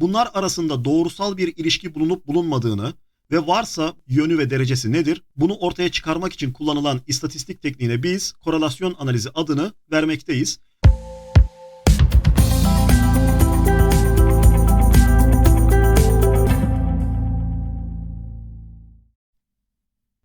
Bunlar arasında doğrusal bir ilişki bulunup bulunmadığını ve varsa yönü ve derecesi nedir? Bunu ortaya çıkarmak için kullanılan istatistik tekniğine biz korelasyon analizi adını vermekteyiz.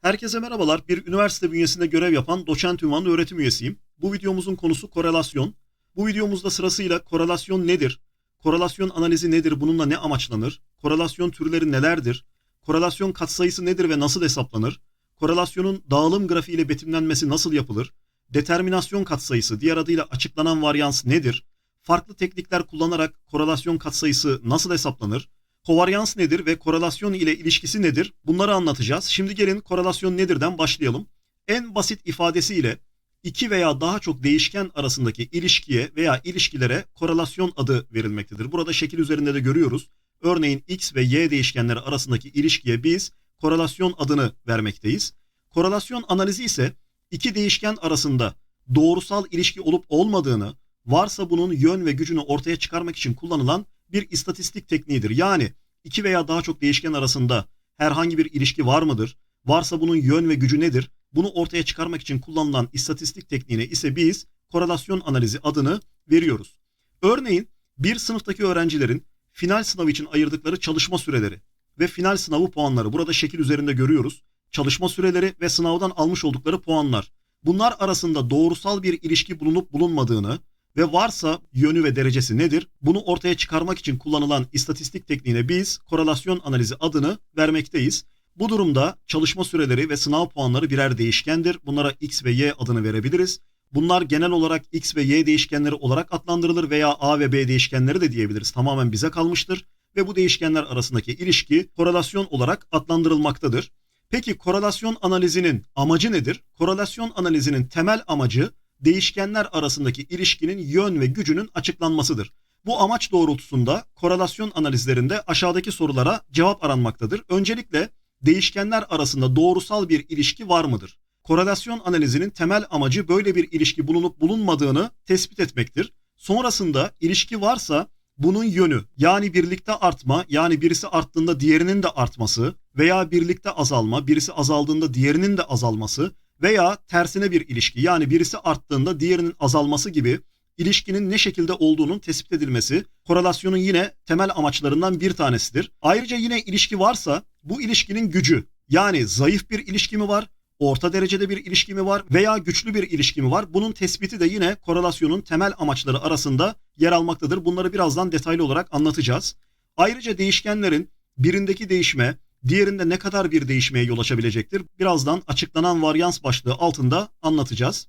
Herkese merhabalar. Bir üniversite bünyesinde görev yapan doçent ünvanlı öğretim üyesiyim. Bu videomuzun konusu korelasyon. Bu videomuzda sırasıyla korelasyon nedir? Korelasyon analizi nedir? Bununla ne amaçlanır? Korelasyon türleri nelerdir? Korelasyon katsayısı nedir ve nasıl hesaplanır? Korelasyonun dağılım grafiğiyle betimlenmesi nasıl yapılır? Determinasyon katsayısı, diğer adıyla açıklanan varyans nedir? Farklı teknikler kullanarak korelasyon katsayısı nasıl hesaplanır? Kovaryans nedir ve korelasyon ile ilişkisi nedir? Bunları anlatacağız. Şimdi gelin korelasyon nedirden başlayalım. En basit ifadesiyle iki veya daha çok değişken arasındaki ilişkiye veya ilişkilere korelasyon adı verilmektedir. Burada şekil üzerinde de görüyoruz. Örneğin x ve y değişkenleri arasındaki ilişkiye biz korelasyon adını vermekteyiz. Korelasyon analizi ise iki değişken arasında doğrusal ilişki olup olmadığını, varsa bunun yön ve gücünü ortaya çıkarmak için kullanılan bir istatistik tekniğidir. Yani iki veya daha çok değişken arasında herhangi bir ilişki var mıdır? Varsa bunun yön ve gücü nedir? Bunu ortaya çıkarmak için kullanılan istatistik tekniğine ise biz korelasyon analizi adını veriyoruz. Örneğin bir sınıftaki öğrencilerin final sınavı için ayırdıkları çalışma süreleri ve final sınavı puanları burada şekil üzerinde görüyoruz. Çalışma süreleri ve sınavdan almış oldukları puanlar. Bunlar arasında doğrusal bir ilişki bulunup bulunmadığını ve varsa yönü ve derecesi nedir? Bunu ortaya çıkarmak için kullanılan istatistik tekniğine biz korelasyon analizi adını vermekteyiz. Bu durumda çalışma süreleri ve sınav puanları birer değişkendir. Bunlara x ve y adını verebiliriz. Bunlar genel olarak x ve y değişkenleri olarak adlandırılır veya a ve b değişkenleri de diyebiliriz. Tamamen bize kalmıştır ve bu değişkenler arasındaki ilişki korelasyon olarak adlandırılmaktadır. Peki korelasyon analizinin amacı nedir? Korelasyon analizinin temel amacı değişkenler arasındaki ilişkinin yön ve gücünün açıklanmasıdır. Bu amaç doğrultusunda korelasyon analizlerinde aşağıdaki sorulara cevap aranmaktadır. Öncelikle değişkenler arasında doğrusal bir ilişki var mıdır? Korelasyon analizinin temel amacı böyle bir ilişki bulunup bulunmadığını tespit etmektir. Sonrasında ilişki varsa bunun yönü yani birlikte artma yani birisi arttığında diğerinin de artması veya birlikte azalma birisi azaldığında diğerinin de azalması veya tersine bir ilişki yani birisi arttığında diğerinin azalması gibi ilişkinin ne şekilde olduğunun tespit edilmesi korelasyonun yine temel amaçlarından bir tanesidir. Ayrıca yine ilişki varsa bu ilişkinin gücü yani zayıf bir ilişki mi var, orta derecede bir ilişki mi var veya güçlü bir ilişki mi var? Bunun tespiti de yine korelasyonun temel amaçları arasında yer almaktadır. Bunları birazdan detaylı olarak anlatacağız. Ayrıca değişkenlerin birindeki değişme diğerinde ne kadar bir değişmeye yol açabilecektir? Birazdan açıklanan varyans başlığı altında anlatacağız.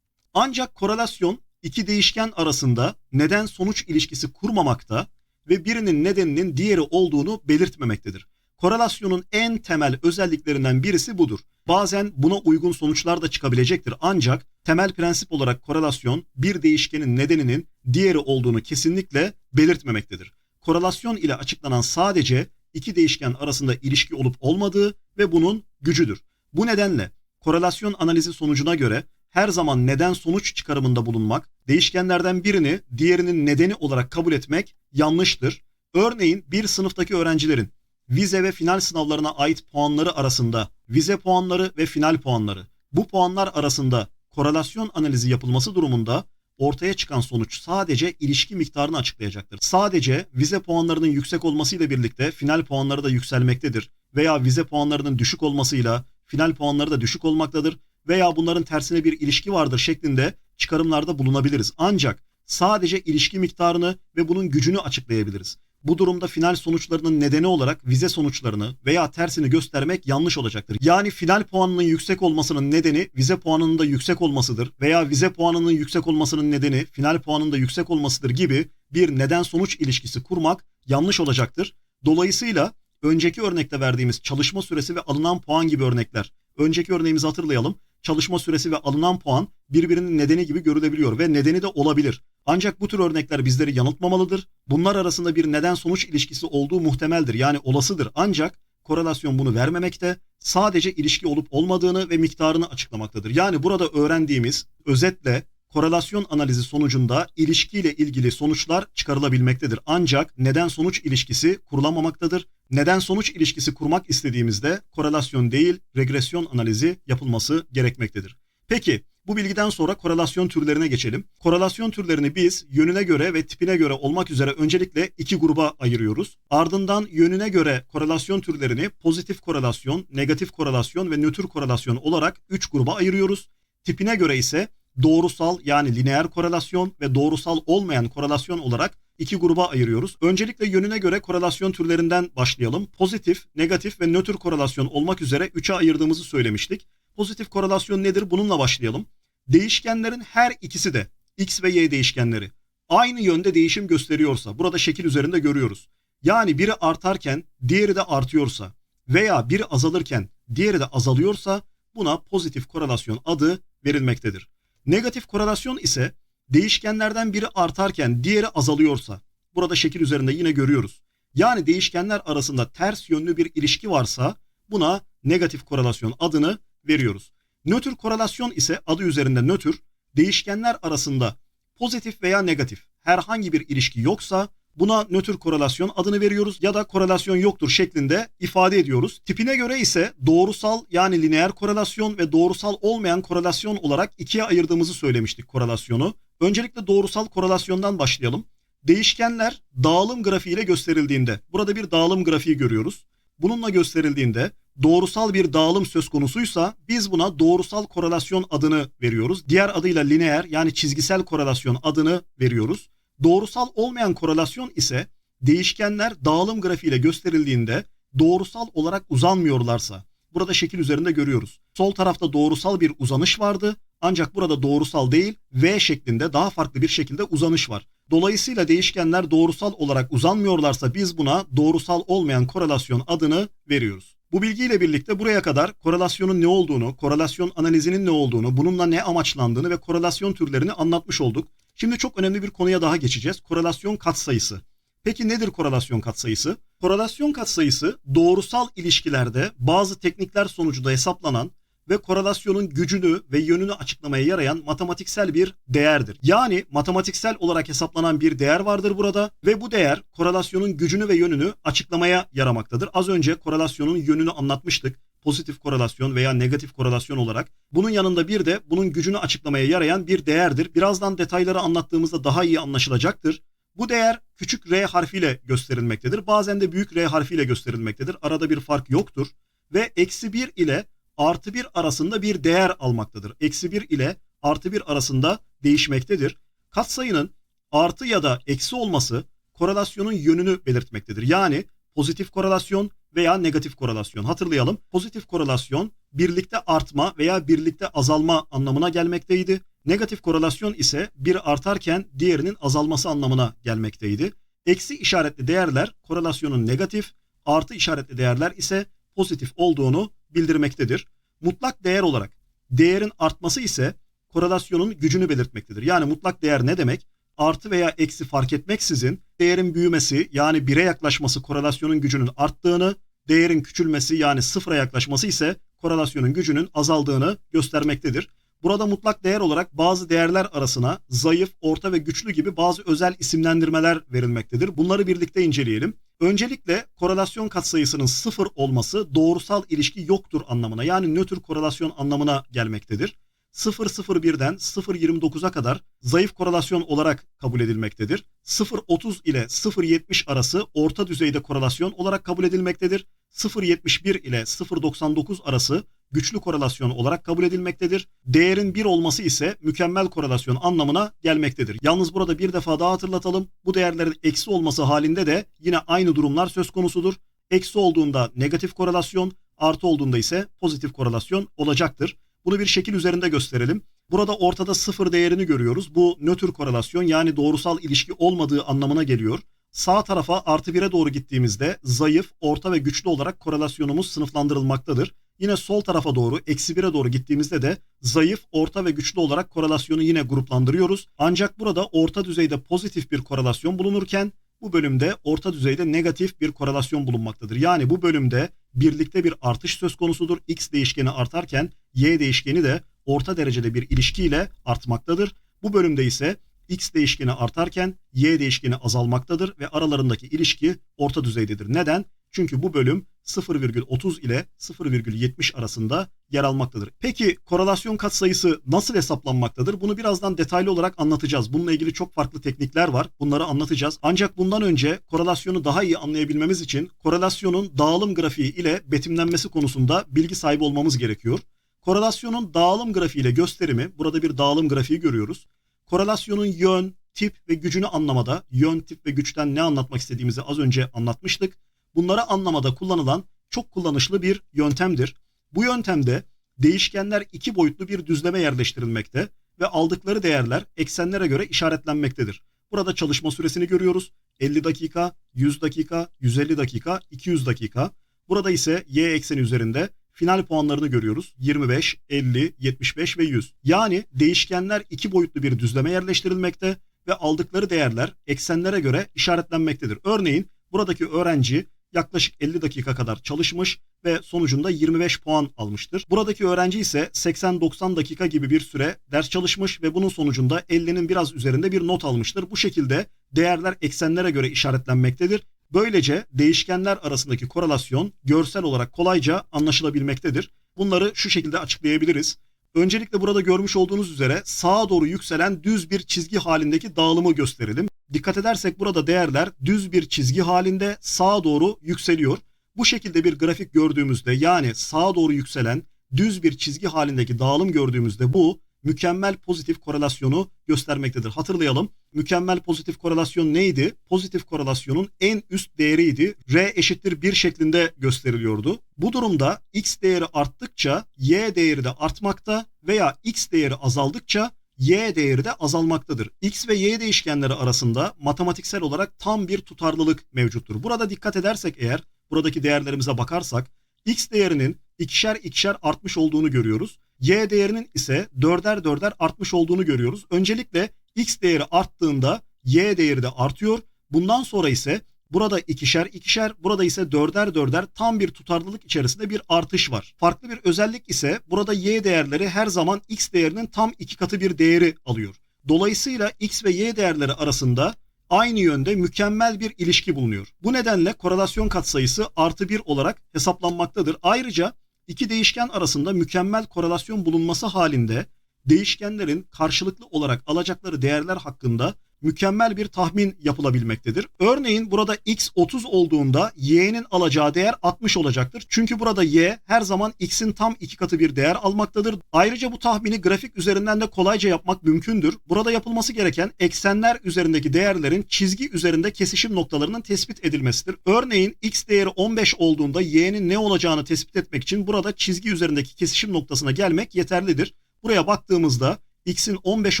Ancak korelasyon iki değişken arasında neden sonuç ilişkisi kurmamakta ve birinin nedeninin diğeri olduğunu belirtmemektedir. Korelasyonun en temel özelliklerinden birisi budur. Bazen buna uygun sonuçlar da çıkabilecektir ancak temel prensip olarak korelasyon bir değişkenin nedeninin diğeri olduğunu kesinlikle belirtmemektedir. Korelasyon ile açıklanan sadece iki değişken arasında ilişki olup olmadığı ve bunun gücüdür. Bu nedenle korelasyon analizi sonucuna göre her zaman neden sonuç çıkarımında bulunmak, değişkenlerden birini diğerinin nedeni olarak kabul etmek yanlıştır. Örneğin bir sınıftaki öğrencilerin vize ve final sınavlarına ait puanları arasında vize puanları ve final puanları bu puanlar arasında korelasyon analizi yapılması durumunda ortaya çıkan sonuç sadece ilişki miktarını açıklayacaktır. Sadece vize puanlarının yüksek olmasıyla birlikte final puanları da yükselmektedir veya vize puanlarının düşük olmasıyla final puanları da düşük olmaktadır veya bunların tersine bir ilişki vardır şeklinde çıkarımlarda bulunabiliriz. Ancak sadece ilişki miktarını ve bunun gücünü açıklayabiliriz. Bu durumda final sonuçlarının nedeni olarak vize sonuçlarını veya tersini göstermek yanlış olacaktır. Yani final puanının yüksek olmasının nedeni vize puanının da yüksek olmasıdır veya vize puanının yüksek olmasının nedeni final puanının da yüksek olmasıdır gibi bir neden sonuç ilişkisi kurmak yanlış olacaktır. Dolayısıyla önceki örnekte verdiğimiz çalışma süresi ve alınan puan gibi örnekler. Önceki örneğimizi hatırlayalım çalışma süresi ve alınan puan birbirinin nedeni gibi görülebiliyor ve nedeni de olabilir. Ancak bu tür örnekler bizleri yanıltmamalıdır. Bunlar arasında bir neden sonuç ilişkisi olduğu muhtemeldir yani olasıdır. Ancak korelasyon bunu vermemekte. Sadece ilişki olup olmadığını ve miktarını açıklamaktadır. Yani burada öğrendiğimiz özetle korelasyon analizi sonucunda ilişkiyle ilgili sonuçlar çıkarılabilmektedir. Ancak neden sonuç ilişkisi kurulamamaktadır. Neden sonuç ilişkisi kurmak istediğimizde korelasyon değil regresyon analizi yapılması gerekmektedir. Peki bu bilgiden sonra korelasyon türlerine geçelim. Korelasyon türlerini biz yönüne göre ve tipine göre olmak üzere öncelikle iki gruba ayırıyoruz. Ardından yönüne göre korelasyon türlerini pozitif korelasyon, negatif korelasyon ve nötr korelasyon olarak üç gruba ayırıyoruz. Tipine göre ise doğrusal yani lineer korelasyon ve doğrusal olmayan korelasyon olarak iki gruba ayırıyoruz. Öncelikle yönüne göre korelasyon türlerinden başlayalım. Pozitif, negatif ve nötr korelasyon olmak üzere üçe ayırdığımızı söylemiştik. Pozitif korelasyon nedir? Bununla başlayalım. Değişkenlerin her ikisi de x ve y değişkenleri aynı yönde değişim gösteriyorsa burada şekil üzerinde görüyoruz. Yani biri artarken diğeri de artıyorsa veya biri azalırken diğeri de azalıyorsa buna pozitif korelasyon adı verilmektedir. Negatif korelasyon ise değişkenlerden biri artarken diğeri azalıyorsa burada şekil üzerinde yine görüyoruz. Yani değişkenler arasında ters yönlü bir ilişki varsa buna negatif korelasyon adını veriyoruz. Nötr korelasyon ise adı üzerinde nötr, değişkenler arasında pozitif veya negatif herhangi bir ilişki yoksa buna nötr korelasyon adını veriyoruz ya da korelasyon yoktur şeklinde ifade ediyoruz. Tipine göre ise doğrusal yani lineer korelasyon ve doğrusal olmayan korelasyon olarak ikiye ayırdığımızı söylemiştik korelasyonu. Öncelikle doğrusal korelasyondan başlayalım. Değişkenler dağılım grafiğiyle gösterildiğinde, burada bir dağılım grafiği görüyoruz. Bununla gösterildiğinde doğrusal bir dağılım söz konusuysa biz buna doğrusal korelasyon adını veriyoruz. Diğer adıyla lineer yani çizgisel korelasyon adını veriyoruz. Doğrusal olmayan korelasyon ise değişkenler dağılım grafiğiyle gösterildiğinde doğrusal olarak uzanmıyorlarsa burada şekil üzerinde görüyoruz. Sol tarafta doğrusal bir uzanış vardı ancak burada doğrusal değil V şeklinde daha farklı bir şekilde uzanış var. Dolayısıyla değişkenler doğrusal olarak uzanmıyorlarsa biz buna doğrusal olmayan korelasyon adını veriyoruz. Bu bilgiyle birlikte buraya kadar korelasyonun ne olduğunu, korelasyon analizinin ne olduğunu, bununla ne amaçlandığını ve korelasyon türlerini anlatmış olduk. Şimdi çok önemli bir konuya daha geçeceğiz. Korelasyon katsayısı. Peki nedir korelasyon katsayısı? Korelasyon katsayısı doğrusal ilişkilerde bazı teknikler sonucunda hesaplanan ve korelasyonun gücünü ve yönünü açıklamaya yarayan matematiksel bir değerdir. Yani matematiksel olarak hesaplanan bir değer vardır burada ve bu değer korelasyonun gücünü ve yönünü açıklamaya yaramaktadır. Az önce korelasyonun yönünü anlatmıştık. Pozitif korelasyon veya negatif korelasyon olarak. Bunun yanında bir de bunun gücünü açıklamaya yarayan bir değerdir. Birazdan detayları anlattığımızda daha iyi anlaşılacaktır. Bu değer küçük r harfiyle gösterilmektedir. Bazen de büyük r harfiyle gösterilmektedir. Arada bir fark yoktur. Ve eksi 1 ile artı 1 arasında bir değer almaktadır. Eksi 1 ile artı 1 arasında değişmektedir. Katsayının artı ya da eksi olması korelasyonun yönünü belirtmektedir. Yani pozitif korelasyon veya negatif korelasyon. Hatırlayalım. Pozitif korelasyon birlikte artma veya birlikte azalma anlamına gelmekteydi. Negatif korelasyon ise bir artarken diğerinin azalması anlamına gelmekteydi. Eksi işaretli değerler korelasyonun negatif, artı işaretli değerler ise pozitif olduğunu bildirmektedir. Mutlak değer olarak değerin artması ise korelasyonun gücünü belirtmektedir. Yani mutlak değer ne demek? Artı veya eksi fark etmeksizin değerin büyümesi yani 1'e yaklaşması korelasyonun gücünün arttığını, değerin küçülmesi yani sıfıra yaklaşması ise korelasyonun gücünün azaldığını göstermektedir. Burada mutlak değer olarak bazı değerler arasına zayıf, orta ve güçlü gibi bazı özel isimlendirmeler verilmektedir. Bunları birlikte inceleyelim. Öncelikle korelasyon katsayısının sıfır olması doğrusal ilişki yoktur anlamına yani nötr korelasyon anlamına gelmektedir. 0.01'den 0.29'a kadar zayıf korelasyon olarak kabul edilmektedir. 0.30 ile 0.70 arası orta düzeyde korelasyon olarak kabul edilmektedir. 0.71 ile 0.99 arası güçlü korelasyon olarak kabul edilmektedir. Değerin 1 olması ise mükemmel korelasyon anlamına gelmektedir. Yalnız burada bir defa daha hatırlatalım. Bu değerlerin eksi olması halinde de yine aynı durumlar söz konusudur. Eksi olduğunda negatif korelasyon, artı olduğunda ise pozitif korelasyon olacaktır. Bunu bir şekil üzerinde gösterelim. Burada ortada sıfır değerini görüyoruz. Bu nötr korelasyon yani doğrusal ilişki olmadığı anlamına geliyor. Sağ tarafa artı 1'e doğru gittiğimizde zayıf, orta ve güçlü olarak korelasyonumuz sınıflandırılmaktadır. Yine sol tarafa doğru eksi 1'e doğru gittiğimizde de zayıf, orta ve güçlü olarak korelasyonu yine gruplandırıyoruz. Ancak burada orta düzeyde pozitif bir korelasyon bulunurken bu bölümde orta düzeyde negatif bir korelasyon bulunmaktadır. Yani bu bölümde birlikte bir artış söz konusudur. X değişkeni artarken Y değişkeni de orta derecede bir ilişkiyle artmaktadır. Bu bölümde ise x değişkeni artarken y değişkeni azalmaktadır ve aralarındaki ilişki orta düzeydedir. Neden? Çünkü bu bölüm 0,30 ile 0,70 arasında yer almaktadır. Peki korelasyon katsayısı nasıl hesaplanmaktadır? Bunu birazdan detaylı olarak anlatacağız. Bununla ilgili çok farklı teknikler var. Bunları anlatacağız. Ancak bundan önce korelasyonu daha iyi anlayabilmemiz için korelasyonun dağılım grafiği ile betimlenmesi konusunda bilgi sahibi olmamız gerekiyor. Korelasyonun dağılım grafiği ile gösterimi, burada bir dağılım grafiği görüyoruz. Korelasyonun yön, tip ve gücünü anlamada, yön, tip ve güçten ne anlatmak istediğimizi az önce anlatmıştık. Bunları anlamada kullanılan çok kullanışlı bir yöntemdir. Bu yöntemde değişkenler iki boyutlu bir düzleme yerleştirilmekte ve aldıkları değerler eksenlere göre işaretlenmektedir. Burada çalışma süresini görüyoruz. 50 dakika, 100 dakika, 150 dakika, 200 dakika. Burada ise y ekseni üzerinde final puanlarını görüyoruz. 25, 50, 75 ve 100. Yani değişkenler iki boyutlu bir düzleme yerleştirilmekte ve aldıkları değerler eksenlere göre işaretlenmektedir. Örneğin buradaki öğrenci yaklaşık 50 dakika kadar çalışmış ve sonucunda 25 puan almıştır. Buradaki öğrenci ise 80-90 dakika gibi bir süre ders çalışmış ve bunun sonucunda 50'nin biraz üzerinde bir not almıştır. Bu şekilde değerler eksenlere göre işaretlenmektedir. Böylece değişkenler arasındaki korelasyon görsel olarak kolayca anlaşılabilmektedir. Bunları şu şekilde açıklayabiliriz. Öncelikle burada görmüş olduğunuz üzere sağa doğru yükselen düz bir çizgi halindeki dağılımı gösterelim. Dikkat edersek burada değerler düz bir çizgi halinde sağa doğru yükseliyor. Bu şekilde bir grafik gördüğümüzde yani sağa doğru yükselen düz bir çizgi halindeki dağılım gördüğümüzde bu mükemmel pozitif korelasyonu göstermektedir. Hatırlayalım. Mükemmel pozitif korelasyon neydi? Pozitif korelasyonun en üst değeriydi. R eşittir 1 şeklinde gösteriliyordu. Bu durumda x değeri arttıkça y değeri de artmakta veya x değeri azaldıkça y değeri de azalmaktadır. x ve y değişkenleri arasında matematiksel olarak tam bir tutarlılık mevcuttur. Burada dikkat edersek eğer buradaki değerlerimize bakarsak x değerinin ikişer ikişer artmış olduğunu görüyoruz. Y değerinin ise dörder dörder artmış olduğunu görüyoruz. Öncelikle X değeri arttığında Y değeri de artıyor. Bundan sonra ise burada ikişer ikişer, burada ise dörder dörder tam bir tutarlılık içerisinde bir artış var. Farklı bir özellik ise burada Y değerleri her zaman X değerinin tam iki katı bir değeri alıyor. Dolayısıyla X ve Y değerleri arasında aynı yönde mükemmel bir ilişki bulunuyor. Bu nedenle korelasyon katsayısı artı bir olarak hesaplanmaktadır. Ayrıca iki değişken arasında mükemmel korelasyon bulunması halinde değişkenlerin karşılıklı olarak alacakları değerler hakkında mükemmel bir tahmin yapılabilmektedir. Örneğin burada x 30 olduğunda y'nin alacağı değer 60 olacaktır. Çünkü burada y her zaman x'in tam iki katı bir değer almaktadır. Ayrıca bu tahmini grafik üzerinden de kolayca yapmak mümkündür. Burada yapılması gereken eksenler üzerindeki değerlerin çizgi üzerinde kesişim noktalarının tespit edilmesidir. Örneğin x değeri 15 olduğunda y'nin ne olacağını tespit etmek için burada çizgi üzerindeki kesişim noktasına gelmek yeterlidir. Buraya baktığımızda x'in 15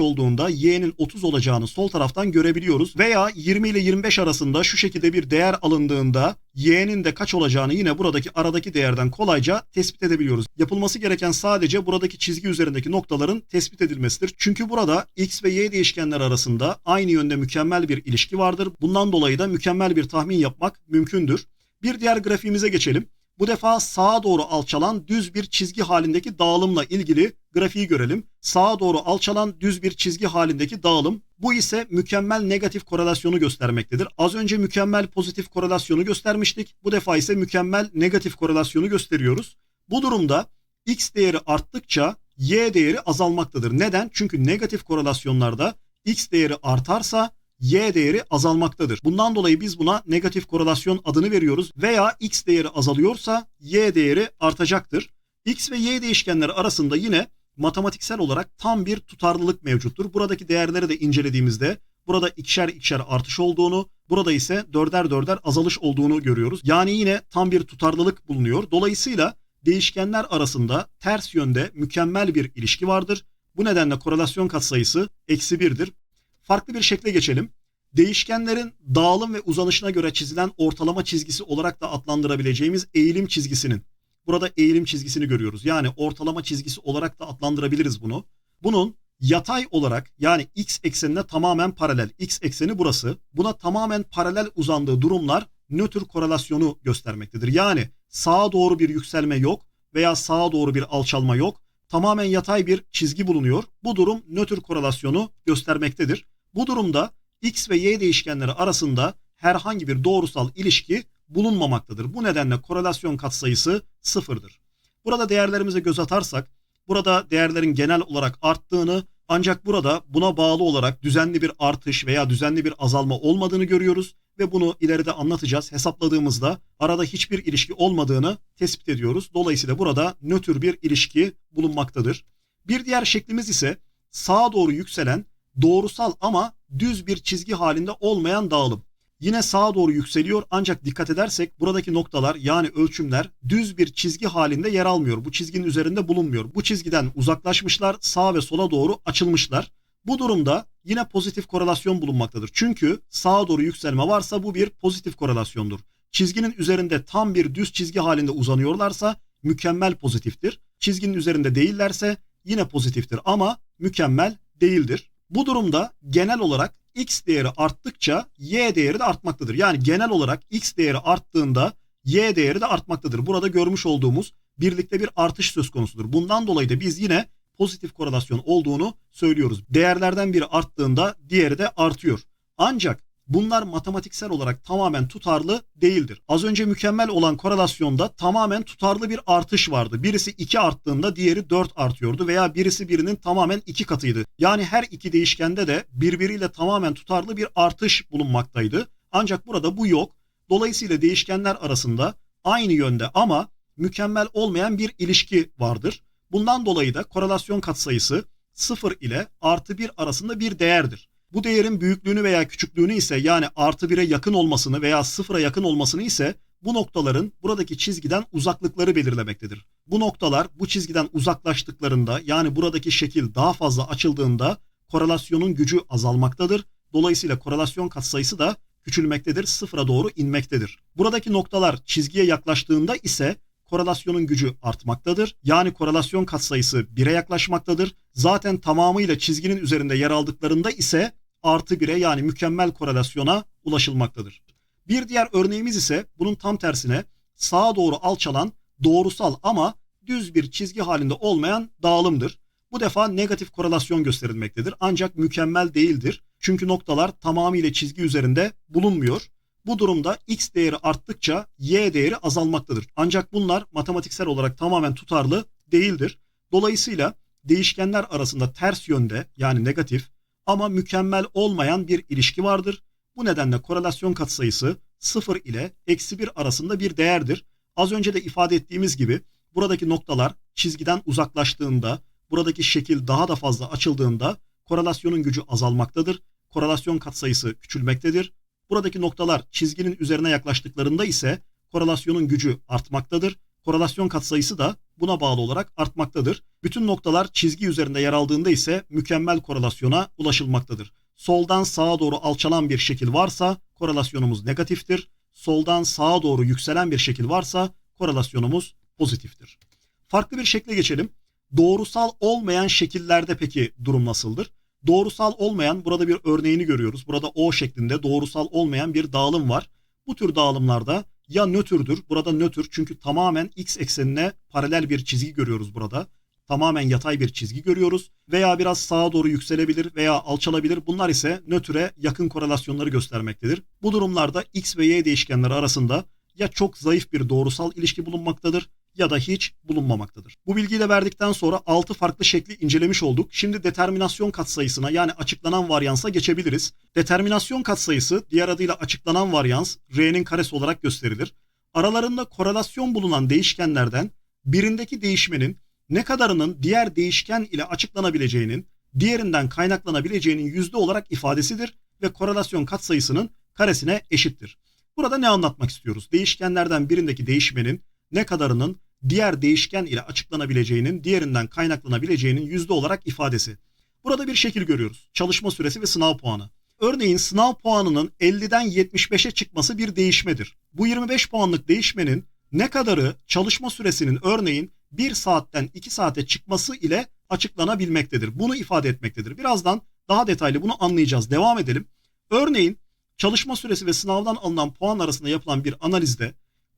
olduğunda y'nin 30 olacağını sol taraftan görebiliyoruz. Veya 20 ile 25 arasında şu şekilde bir değer alındığında y'nin de kaç olacağını yine buradaki aradaki değerden kolayca tespit edebiliyoruz. Yapılması gereken sadece buradaki çizgi üzerindeki noktaların tespit edilmesidir. Çünkü burada x ve y değişkenler arasında aynı yönde mükemmel bir ilişki vardır. Bundan dolayı da mükemmel bir tahmin yapmak mümkündür. Bir diğer grafiğimize geçelim. Bu defa sağa doğru alçalan düz bir çizgi halindeki dağılımla ilgili grafiği görelim. Sağa doğru alçalan düz bir çizgi halindeki dağılım. Bu ise mükemmel negatif korelasyonu göstermektedir. Az önce mükemmel pozitif korelasyonu göstermiştik. Bu defa ise mükemmel negatif korelasyonu gösteriyoruz. Bu durumda x değeri arttıkça y değeri azalmaktadır. Neden? Çünkü negatif korelasyonlarda x değeri artarsa y değeri azalmaktadır. Bundan dolayı biz buna negatif korelasyon adını veriyoruz veya x değeri azalıyorsa y değeri artacaktır. x ve y değişkenleri arasında yine matematiksel olarak tam bir tutarlılık mevcuttur. Buradaki değerleri de incelediğimizde burada ikişer ikişer artış olduğunu, burada ise dörder dörder azalış olduğunu görüyoruz. Yani yine tam bir tutarlılık bulunuyor. Dolayısıyla değişkenler arasında ters yönde mükemmel bir ilişki vardır. Bu nedenle korelasyon katsayısı eksi birdir. Farklı bir şekle geçelim. Değişkenlerin dağılım ve uzanışına göre çizilen ortalama çizgisi olarak da adlandırabileceğimiz eğilim çizgisinin. Burada eğilim çizgisini görüyoruz. Yani ortalama çizgisi olarak da adlandırabiliriz bunu. Bunun yatay olarak yani x eksenine tamamen paralel. X ekseni burası. Buna tamamen paralel uzandığı durumlar nötr korelasyonu göstermektedir. Yani sağa doğru bir yükselme yok veya sağa doğru bir alçalma yok tamamen yatay bir çizgi bulunuyor. Bu durum nötr korelasyonu göstermektedir. Bu durumda x ve y değişkenleri arasında herhangi bir doğrusal ilişki bulunmamaktadır. Bu nedenle korelasyon katsayısı sıfırdır. Burada değerlerimize göz atarsak burada değerlerin genel olarak arttığını ancak burada buna bağlı olarak düzenli bir artış veya düzenli bir azalma olmadığını görüyoruz ve bunu ileride anlatacağız. Hesapladığımızda arada hiçbir ilişki olmadığını tespit ediyoruz. Dolayısıyla burada nötr bir ilişki bulunmaktadır. Bir diğer şeklimiz ise sağa doğru yükselen doğrusal ama düz bir çizgi halinde olmayan dağılım. Yine sağa doğru yükseliyor ancak dikkat edersek buradaki noktalar yani ölçümler düz bir çizgi halinde yer almıyor. Bu çizginin üzerinde bulunmuyor. Bu çizgiden uzaklaşmışlar, sağa ve sola doğru açılmışlar. Bu durumda yine pozitif korelasyon bulunmaktadır. Çünkü sağa doğru yükselme varsa bu bir pozitif korelasyondur. Çizginin üzerinde tam bir düz çizgi halinde uzanıyorlarsa mükemmel pozitiftir. Çizginin üzerinde değillerse yine pozitiftir ama mükemmel değildir. Bu durumda genel olarak x değeri arttıkça y değeri de artmaktadır. Yani genel olarak x değeri arttığında y değeri de artmaktadır. Burada görmüş olduğumuz birlikte bir artış söz konusudur. Bundan dolayı da biz yine pozitif korelasyon olduğunu söylüyoruz. Değerlerden biri arttığında diğeri de artıyor. Ancak bunlar matematiksel olarak tamamen tutarlı değildir. Az önce mükemmel olan korelasyonda tamamen tutarlı bir artış vardı. Birisi 2 arttığında diğeri 4 artıyordu veya birisi birinin tamamen 2 katıydı. Yani her iki değişkende de birbiriyle tamamen tutarlı bir artış bulunmaktaydı. Ancak burada bu yok. Dolayısıyla değişkenler arasında aynı yönde ama mükemmel olmayan bir ilişki vardır. Bundan dolayı da korelasyon katsayısı 0 ile artı 1 arasında bir değerdir. Bu değerin büyüklüğünü veya küçüklüğünü ise yani artı 1'e yakın olmasını veya 0'a yakın olmasını ise bu noktaların buradaki çizgiden uzaklıkları belirlemektedir. Bu noktalar bu çizgiden uzaklaştıklarında yani buradaki şekil daha fazla açıldığında korelasyonun gücü azalmaktadır. Dolayısıyla korelasyon katsayısı da küçülmektedir, sıfıra doğru inmektedir. Buradaki noktalar çizgiye yaklaştığında ise korelasyonun gücü artmaktadır. Yani korelasyon katsayısı 1'e yaklaşmaktadır. Zaten tamamıyla çizginin üzerinde yer aldıklarında ise artı 1'e yani mükemmel korelasyona ulaşılmaktadır. Bir diğer örneğimiz ise bunun tam tersine sağa doğru alçalan doğrusal ama düz bir çizgi halinde olmayan dağılımdır. Bu defa negatif korelasyon gösterilmektedir ancak mükemmel değildir. Çünkü noktalar tamamıyla çizgi üzerinde bulunmuyor. Bu durumda x değeri arttıkça y değeri azalmaktadır. Ancak bunlar matematiksel olarak tamamen tutarlı değildir. Dolayısıyla değişkenler arasında ters yönde yani negatif ama mükemmel olmayan bir ilişki vardır. Bu nedenle korelasyon katsayısı 0 ile eksi 1 arasında bir değerdir. Az önce de ifade ettiğimiz gibi buradaki noktalar çizgiden uzaklaştığında, buradaki şekil daha da fazla açıldığında korelasyonun gücü azalmaktadır. Korelasyon katsayısı küçülmektedir. Buradaki noktalar çizginin üzerine yaklaştıklarında ise korelasyonun gücü artmaktadır. Korelasyon katsayısı da buna bağlı olarak artmaktadır. Bütün noktalar çizgi üzerinde yer aldığında ise mükemmel korelasyona ulaşılmaktadır. Soldan sağa doğru alçalan bir şekil varsa korelasyonumuz negatiftir. Soldan sağa doğru yükselen bir şekil varsa korelasyonumuz pozitiftir. Farklı bir şekle geçelim. Doğrusal olmayan şekillerde peki durum nasıldır? Doğrusal olmayan burada bir örneğini görüyoruz. Burada O şeklinde doğrusal olmayan bir dağılım var. Bu tür dağılımlarda ya nötrdür. Burada nötr çünkü tamamen x eksenine paralel bir çizgi görüyoruz burada. Tamamen yatay bir çizgi görüyoruz veya biraz sağa doğru yükselebilir veya alçalabilir. Bunlar ise nötre yakın korelasyonları göstermektedir. Bu durumlarda x ve y değişkenleri arasında ya çok zayıf bir doğrusal ilişki bulunmaktadır ya da hiç bulunmamaktadır. Bu bilgiyi de verdikten sonra 6 farklı şekli incelemiş olduk. Şimdi determinasyon katsayısına yani açıklanan varyansa geçebiliriz. Determinasyon katsayısı diğer adıyla açıklanan varyans R'nin karesi olarak gösterilir. Aralarında korelasyon bulunan değişkenlerden birindeki değişmenin ne kadarının diğer değişken ile açıklanabileceğinin, diğerinden kaynaklanabileceğinin yüzde olarak ifadesidir ve korelasyon katsayısının karesine eşittir. Burada ne anlatmak istiyoruz? Değişkenlerden birindeki değişmenin ne kadarının diğer değişken ile açıklanabileceğinin, diğerinden kaynaklanabileceğinin yüzde olarak ifadesi. Burada bir şekil görüyoruz. Çalışma süresi ve sınav puanı. Örneğin sınav puanının 50'den 75'e çıkması bir değişmedir. Bu 25 puanlık değişmenin ne kadarı çalışma süresinin örneğin 1 saatten 2 saate çıkması ile açıklanabilmektedir. Bunu ifade etmektedir. Birazdan daha detaylı bunu anlayacağız. Devam edelim. Örneğin çalışma süresi ve sınavdan alınan puan arasında yapılan bir analizde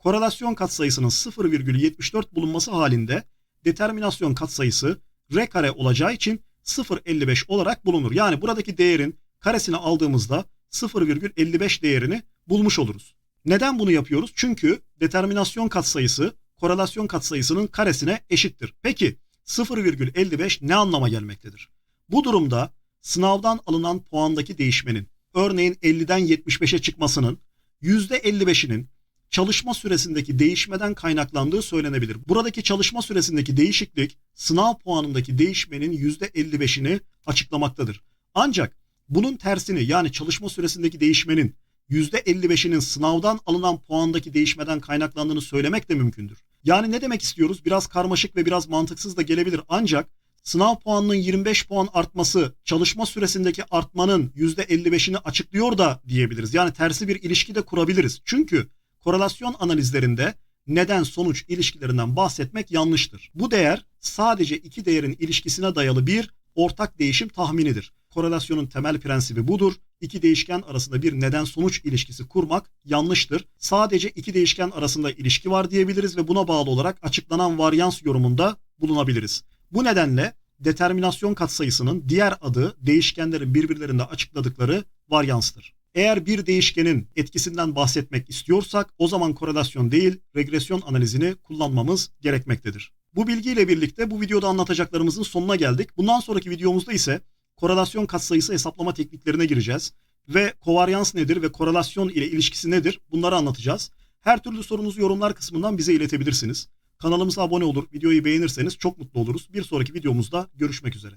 korelasyon katsayısının 0,74 bulunması halinde determinasyon katsayısı r kare olacağı için 0.55 olarak bulunur. Yani buradaki değerin karesini aldığımızda 0,55 değerini bulmuş oluruz. Neden bunu yapıyoruz? Çünkü determinasyon katsayısı korelasyon katsayısının karesine eşittir. Peki 0,55 ne anlama gelmektedir? Bu durumda sınavdan alınan puandaki değişmenin örneğin 50'den 75'e çıkmasının %55'inin çalışma süresindeki değişmeden kaynaklandığı söylenebilir. Buradaki çalışma süresindeki değişiklik sınav puanındaki değişmenin %55'ini açıklamaktadır. Ancak bunun tersini yani çalışma süresindeki değişmenin %55'inin sınavdan alınan puandaki değişmeden kaynaklandığını söylemek de mümkündür. Yani ne demek istiyoruz? Biraz karmaşık ve biraz mantıksız da gelebilir ancak sınav puanının 25 puan artması çalışma süresindeki artmanın %55'ini açıklıyor da diyebiliriz. Yani tersi bir ilişki de kurabiliriz. Çünkü korelasyon analizlerinde neden sonuç ilişkilerinden bahsetmek yanlıştır. Bu değer sadece iki değerin ilişkisine dayalı bir ortak değişim tahminidir. Korelasyonun temel prensibi budur. İki değişken arasında bir neden sonuç ilişkisi kurmak yanlıştır. Sadece iki değişken arasında ilişki var diyebiliriz ve buna bağlı olarak açıklanan varyans yorumunda bulunabiliriz. Bu nedenle determinasyon katsayısının diğer adı değişkenlerin birbirlerinde açıkladıkları varyanstır. Eğer bir değişkenin etkisinden bahsetmek istiyorsak o zaman korelasyon değil regresyon analizini kullanmamız gerekmektedir. Bu bilgiyle birlikte bu videoda anlatacaklarımızın sonuna geldik. Bundan sonraki videomuzda ise korelasyon katsayısı hesaplama tekniklerine gireceğiz ve kovaryans nedir ve korelasyon ile ilişkisi nedir bunları anlatacağız. Her türlü sorunuzu yorumlar kısmından bize iletebilirsiniz. Kanalımıza abone olur, videoyu beğenirseniz çok mutlu oluruz. Bir sonraki videomuzda görüşmek üzere.